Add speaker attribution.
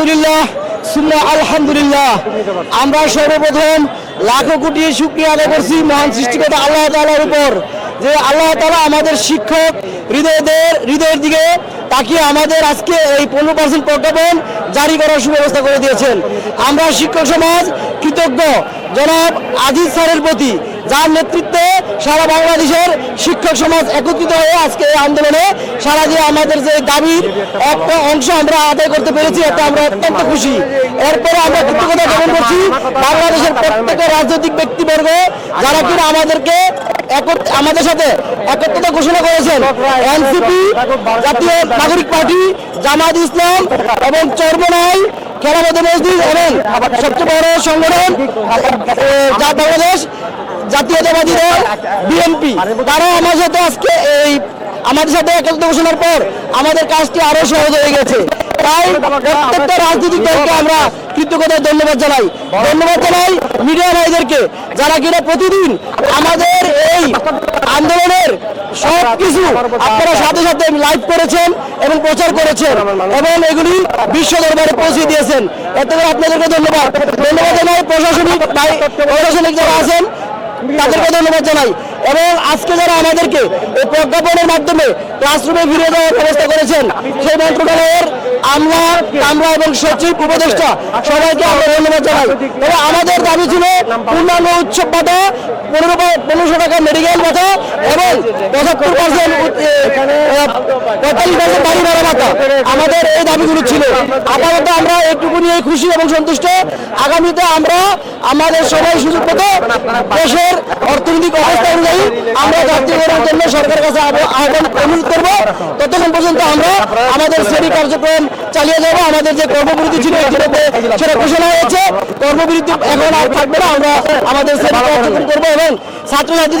Speaker 1: আলহামদুলিল্লাহ আলহামদুলিল্লাহ। আমরা সর্বপ্রথম লাখো কোটি শুক্রিয়া আদায় করছি মহান সৃষ্টিকর্তা আল্লাহ তাআলার উপর, যে আল্লাহ তালা আমাদের শিক্ষক হৃদয়দের, হৃদয়ের দিকে তাকিয়ে আমাদের আজকে এই পনেরো পার্সেন্ট প্রজ্ঞাপন জারি করার সুব্যবস্থা করে দিয়েছেন। আমরা শিক্ষক সমাজ কৃতজ্ঞ। জনাব আজিজ স্যারের প্রতি যার নেতৃত্বে সারা বাংলাদেশের শিক্ষক সমাজ একত্রিত হয়ে আজকে এই আন্দোলনে সারা দিয়ে আমাদের যে দাবির একটা অংশ আমরা আদায় করতে পেরেছি এতে আমরা অত্যন্ত খুশি। এরপরে আমরা কৃতজ্ঞতা জ্ঞাপন করছি বাংলাদেশের প্রত্যেক রাজনৈতিক ব্যক্তিবর্গ যারা কিনা আমাদেরকে আমাদের সাথে একত্রতা ঘোষণা করেছেন। এনসিপি, জাতীয় নাগরিক পার্টি জামাত ইসলাম এবং চর্মনাই খেলামতে মসজিদ এবং সবচেয়ে বড় সংগঠন যা বাংলাদেশ জাতীয়তাবাদী দল বিএনপি তারা আমার সাথে আজকে এই আমাদের সাথে একত্র ঘোষণার পর আমাদের কাজটি আরও সহজ হয়ে গেছে। তাই প্রত্যেকটা রাজনৈতিক দলকে আমরা কৃতজ্ঞতার ধন্যবাদ জানাই। ধন্যবাদ জানাই মিডিয়া ভাইদেরকে, যারা কিনা প্রতিদিন আমাদের এই আন্দোলনের সব কিছু আপনারা সাথে সাথে লাইভ করেছেন এবং প্রচার করেছেন এবং এগুলি বিশ্ব দরবারে পৌঁছে দিয়েছেন। এতে করে আপনাদেরকে ধন্যবাদ। ধন্যবাদ জানাই প্রশাসনিক প্রশাসনিক যারা আছেন তাদেরকে ধন্যবাদ জানাই। এবং আজকে যারা আমাদেরকে এই প্রজ্ঞাপনের মাধ্যমে ক্লাসরুমে ফিরে যাওয়ার ব্যবস্থা করেছেন, সেই মন্ত্রণালয়ের আমলা কামরা এবং সচিব উপদেষ্টা সবাইকে আমরা ধন্যবাদ জানাই। তবে আমাদের দাবি ছিল পূর্ণাঙ্গ উৎসব ভাতা পনেরো পনেরোশো টাকা মেডিকেল ভাতা এবং পঁচাত্তর পার্সেন্ট পঁয়তাল্লিশ পার্সেন্ট বাড়ি ভাড়া ভাতা। আমাদের এই দাবিগুলো ছিল। আপাতত আমরা একটুকু নিয়ে খুশি এবং সন্তুষ্ট। আগামীতে আমরা আমাদের সবাই সুযোগ মতো দেশের অর্থনৈতিক সরকারের কাছে আহ্ব- আহ্বান অনুরোধ করব। ততক্ষণ পর্যন্ত আমরা আমাদের শ্রেণি কার্যক্রম চালিয়ে যাব। আমাদের যে কর্মবিরতি ছিল ইতিমধ্যে সেটা ঘোষণা হয়েছে। কর্মবিরতি এখন আর থাকবে না। আমরা আমাদের শ্রেণি কার্যক্রম করব এবং ছাত্রছাত্রীদের